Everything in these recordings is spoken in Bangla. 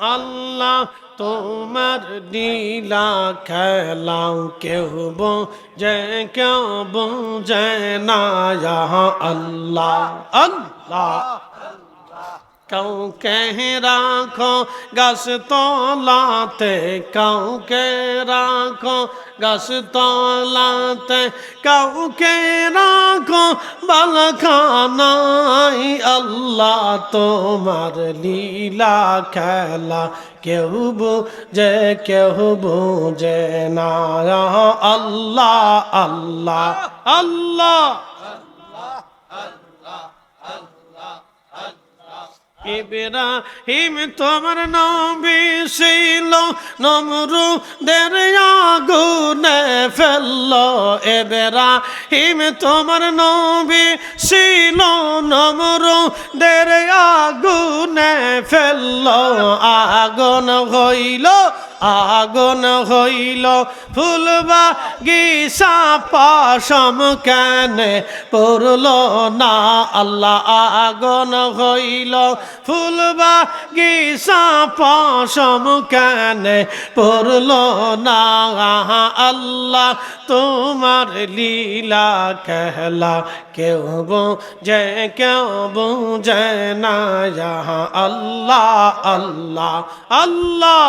আল্লাহ তোমার লীলা খেলাও কেউ বোঝে কেউ বোঝে না আল্লাহ আল্লাহ। কাউকে রাখো গাছ তলাতে কাউকে রাখো গাছ তলাতে কাউকে রাখো বালখানাই আল্লাহ তোমার লীলা খেলা কেউ বুঝে কেউ বুঝে না আল্লাহ আল্লাহ আল্লাহ ইব্রাহিম তোমার নবী ছিল। নমরুদের আগুনে ফেলল ইব্রাহিম তোমার নবী ছিল। নমরুদের আগুনে ফেলল, আগুন হইল আগুন হইল ফুলবা গিসা পাশম কেনে পড়ল না। আল্লাহ আগুন হইল ফুলবা গিসা পাশম কেনে পড়ল না। আল্লাহ তোমার লীলা খেলা কেউ বোঝে কেউ বোঝে না। আল্লাহ আল্লাহ আল্লাহ।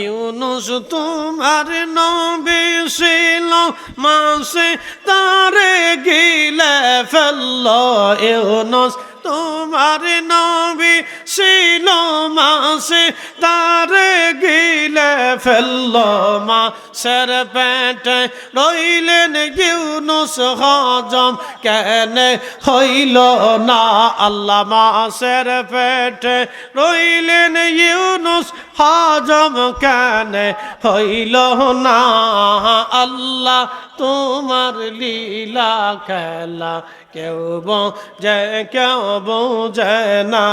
ইউনুস তোমার নবে ছিল, মাসে তারে গিলে ফেলল ইউনুস। তোমার নবী ছিল, মাসে তারে গিলে ফেলল মাসের পেটে রইলেন ইউনুস হজম। কেন হইল না আল্লাহ মাসের পেটে রইলেন ইউনুস হজম। কেন হইল না আল্লাহ তোমার লীলা খেলা কেউ বোঝে কেউ বোঝে না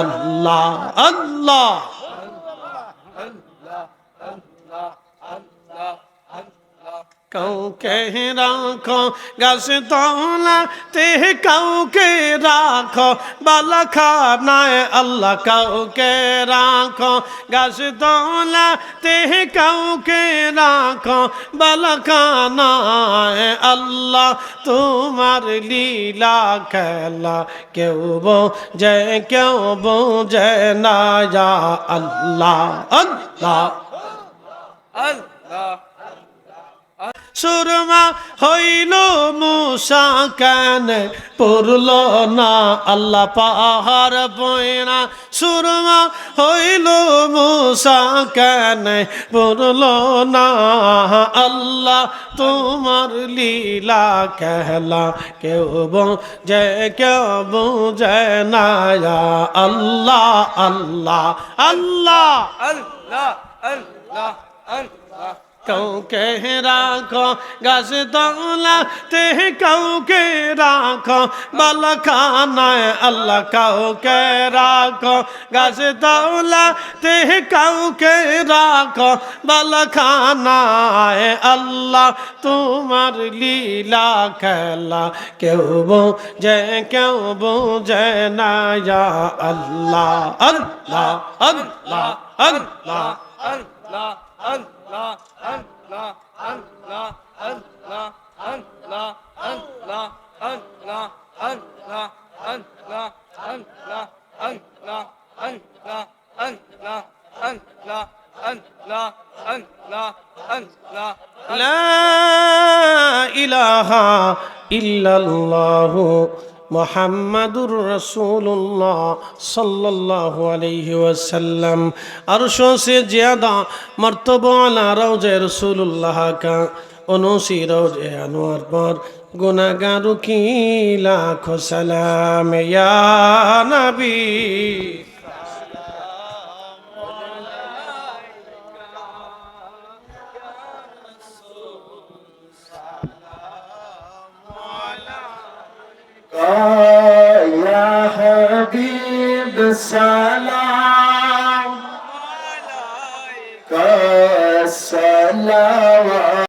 আল্লাহ আল্লাহ। কাউকে রাখো, গাছ তলাতে কাউকে রাখো বালাখানায় আল্লাহ কাউকে রাখো, গাছ তলাতে কাউকে রাখো বালাখানায় আল্লাহ তোমার লীলা খেলা কেউ বোঝে কেউ বোঝে না যা আল্লাহ আল্লাহ আল্লাহ। সুরমা হইল মুসা কেন? পড়ল না আল্লাহ পাহাড় বইনা। সুরমা হইল মুসা কেন? পড়ল না আল্লাহ তোমার লীলা কেলা কেউ যে কেউ বুঝে না আল্লাহ আল্লাহ আল্লাহ। আল্লাহ আল্লাহ আল্লাহ। کہوں کہ راکھو گز دولا تے کہوں کہ راکھو ملکانہ اللہ کہوں کہ راکھو گز دولا تے کہوں کہ راکھو ملکانہ اللہ تمہار لیلا کھلا کیوں بوجھے کیوں بوجھے نا یا اللہ اللہ اللہ اللہ اللہ اللہ لا إله إلا الله মোহাম্মদুর রসুল্লাহ সাল্লাহ আলহ্লাম আর আরশো সে জিয়াদা মর্তবালা রওজে রসুল্লাহ কা, অনুসি রওজে আনোয়ার পর গুনাগারু কি লাখ সালাম। ইয়া নবী। يا حبيب سلام عليك السلام